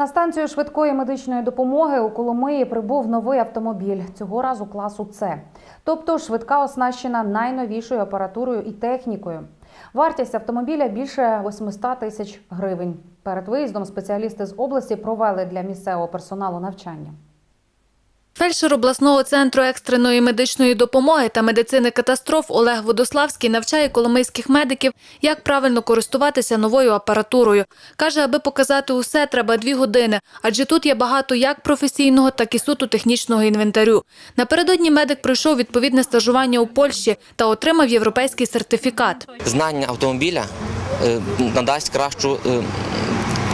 На станцію швидкої медичної допомоги у Коломиї прибув новий автомобіль цього разу класу С. Тобто швидка оснащена найновішою апаратурою і технікою. Вартість автомобіля більше 800 тисяч гривень. Перед виїздом спеціалісти з області провели для місцевого персоналу навчання. Фельдшер обласного центру екстреної медичної допомоги та медицини катастроф Олег Водославський навчає коломийських медиків, як правильно користуватися новою апаратурою. Каже, аби показати усе, треба дві години, адже тут є багато як професійного, так і суто технічного інвентарю. Напередодні медик пройшов відповідне стажування у Польщі та отримав європейський сертифікат. знання автомобіля е, надасть кращу.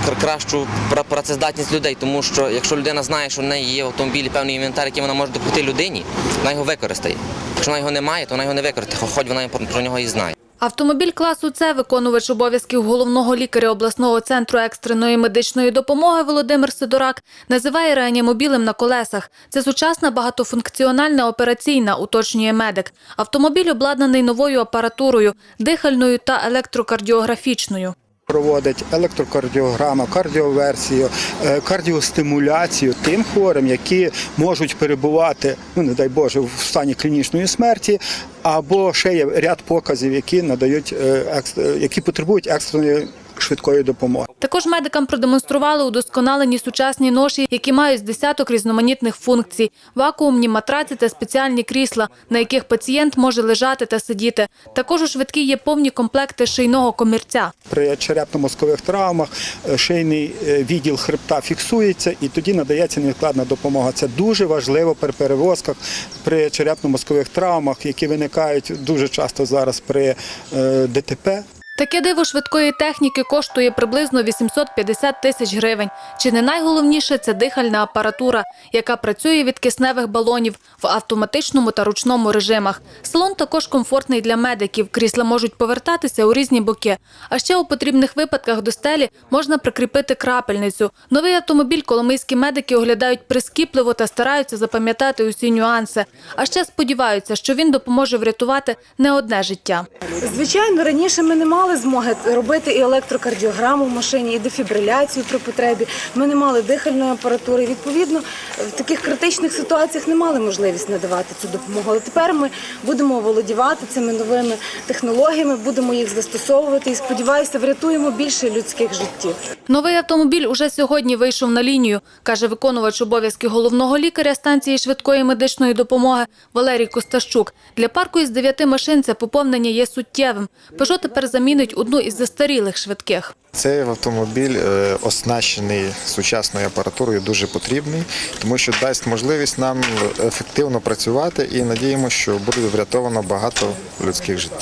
Кра- Кращу пра- працездатність людей, тому що якщо людина знає, що в неї є в автомобілі певний інвентар, який вона може допомогти людині, вона його використає. Якщо вона його не має, то вона його не використає, хоч вона про нього і знає. Автомобіль класу С, виконувач обов'язків головного лікаря обласного центру екстреної медичної допомоги Володимир Сидорак, називає реанімобілем на колесах. Це сучасна багатофункціональна операційна, уточнює медик. Автомобіль обладнаний новою апаратурою, дихальною та електрокардіографічною. Проводить електрокардіограму, кардіоверсію, е, кардіостимуляцію тим хворим, які можуть перебувати, ну не дай Боже, в стані клінічної смерті, або ще є ряд показів, які надають е, е, які потребують екстреної швидкої допомоги. Також медикам продемонстрували удосконалені сучасні ноші, які мають з десяток різноманітних функцій: вакуумні матраці та спеціальні крісла, на яких пацієнт може лежати та сидіти. Також у швидкій є повні комплекти шийного комірця. При черепно-мозкових травмах е, шийний е, відділ хребта фіксується і тоді надається невідкладна допомога. Це дуже важливо при перевозках, при черепно-мозкових травмах, які виникають дуже часто зараз при е, ДТП. Таке диво швидкої техніки коштує приблизно 850 тисяч гривень. Чи не найголовніше це дихальна апаратура, яка працює від кисневих балонів в автоматичному та ручному режимах. Салон також комфортний для медиків. Крісла можуть повертатися у різні боки. А ще у потрібних випадках до стелі можна прикріпити крапельницю. Новий автомобіль коломийські медики оглядають прискіпливо та стараються запам'ятати усі нюанси. А ще сподіваються, що він допоможе врятувати не одне життя. Звичайно, раніше ми не мали змоги робити і електрокардіограму в машині, і дефібриляцію при потребі. Ми не мали дихальної апаратури. Відповідно, в таких критичних ситуаціях не мали можливість надавати цю допомогу. Але тепер ми будемо володівати цими новими технологіями, будемо їх застосовувати і сподіваюся, врятуємо більше людських життів. Новий автомобіль уже сьогодні вийшов на лінію, каже виконувач обов'язки головного лікаря станції швидкої медичної допомоги Валерій Костащук. Для парку із дев'яти машин це поповнення є суттєвим. Пежо тепер замінить одну із застарілих швидких. Цей автомобіль е, оснащений сучасною апаратурою, дуже потрібний, тому що дасть можливість нам ефективно працювати і надіємося, що буде врятовано багато людських життів.